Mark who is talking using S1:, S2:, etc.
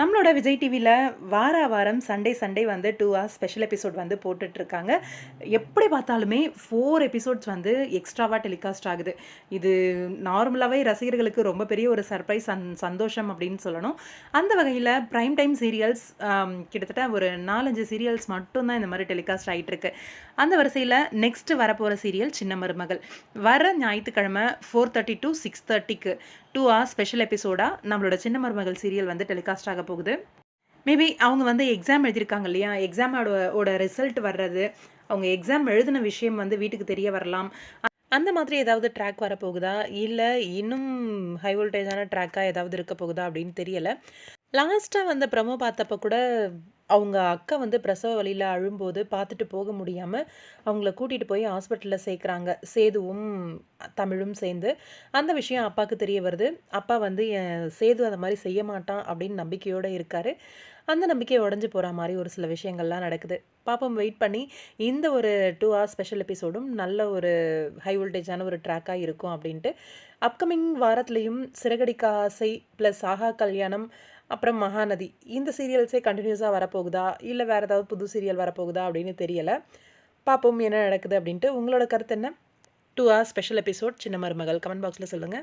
S1: நம்மளோட விஜய் டிவியில் வார வாரம் சண்டே சண்டே வந்து டூ ஹவர்ஸ் ஸ்பெஷல் எபிசோட் வந்து போட்டுட்ருக்காங்க. எப்படி பார்த்தாலுமே ஃபோர் எபிசோட்ஸ் வந்து எக்ஸ்ட்ராவாக டெலிகாஸ்ட் ஆகுது. இது நார்மலாகவே ரசிகர்களுக்கு ரொம்ப பெரிய ஒரு சர்ப்ரைஸ் அந் சந்தோஷம் அப்படின்னு சொல்லணும். அந்த வகையில் ப்ரைம் டைம் சீரியல்ஸ் கிட்டத்தட்ட ஒரு நாலஞ்சு சீரியல்ஸ் மட்டும்தான் இந்த மாதிரி டெலிகாஸ்ட் ஆகிட்டுருக்கு அந்த வரிசையில் நெக்ஸ்ட்டு வரப்போகிற சீரியல் சின்ன மருமகள். வர ஞாயிற்றுக்கிழமை ஃபோர் தேர்ட்டி டு சிக்ஸ் தேர்ட்டிக்கு டூ ஹவர்ஸ் ஸ்பெஷல் எபிசோடாக நம்மளோட சின்ன மருமகள் சீரியல் வந்து டெலிகாஸ்ட் ஆக போகுது. மேபி அவங்க வந்து எக்ஸாம் எழுதியிருக்காங்க இல்லையா? எக்ஸாமோட ஓட ரிசல்ட் வர்றது அவங்க எக்ஸாம் எழுதின விஷயம் வந்து வீட்டுக்கு தெரிய வரலாம். அந்த மாதிரி ஏதாவது ட்ராக் வரப்போகுதா இல்லை இன்னும் ஹை வோல்டேஜான ட்ராக்காக ஏதாவது இருக்க போகுதா அப்படின்னு தெரியலை. லாஸ்ட்டாக வந்த ப்ரமோ பார்த்தப்ப கூட அவங்க அக்கா வந்து பிரசவ வழியில் அழும்போது பார்த்துட்டு போக முடியாமல் அவங்கள கூட்டிகிட்டு போய் ஹாஸ்பிட்டலில் சேர்க்குறாங்க. சேதுவும் தமிழும் சேர்ந்து. அந்த விஷயம் அப்பாவுக்கு தெரிய வருது. அப்பா வந்து என் சேது அந்த மாதிரி செய்ய மாட்டான் அப்படின்னு நம்பிக்கையோடு இருக்கார். அந்த நம்பிக்கை உடஞ்சி போகிற மாதிரி ஒரு சில விஷயங்கள்லாம் நடக்குது. பாப்பம் வெயிட் பண்ணி. இந்த ஒரு டூ ஹவர்ஸ் ஸ்பெஷல் எபிசோடும் நல்ல ஒரு ஹை வோல்டேஜான ஒரு ட்ராக்காக இருக்கும் அப்படின்ட்டு. அப்கமிங் வாரத்துலேயும் சிறகடிக்க ஆசை ப்ளஸ் ஆஹா கல்யாணம் அப்புறம் மகாநதி. இந்த சீரியல்ஸே கண்டினியூஸாக வரப்போகுதா? இல்லை வேறு ஏதாவது புது சீரியல் வரப்போகுதா அப்படின்னு தெரியலை. பார்ப்போம் என்ன நடக்குது அப்படின்ட்டு. உங்களோட கருத்து என்ன? டூ ஆர் ஸ்பெஷல் எபிசோட் சின்ன மருமகள். கமெண்ட் பாக்ஸில் சொல்லுங்கள்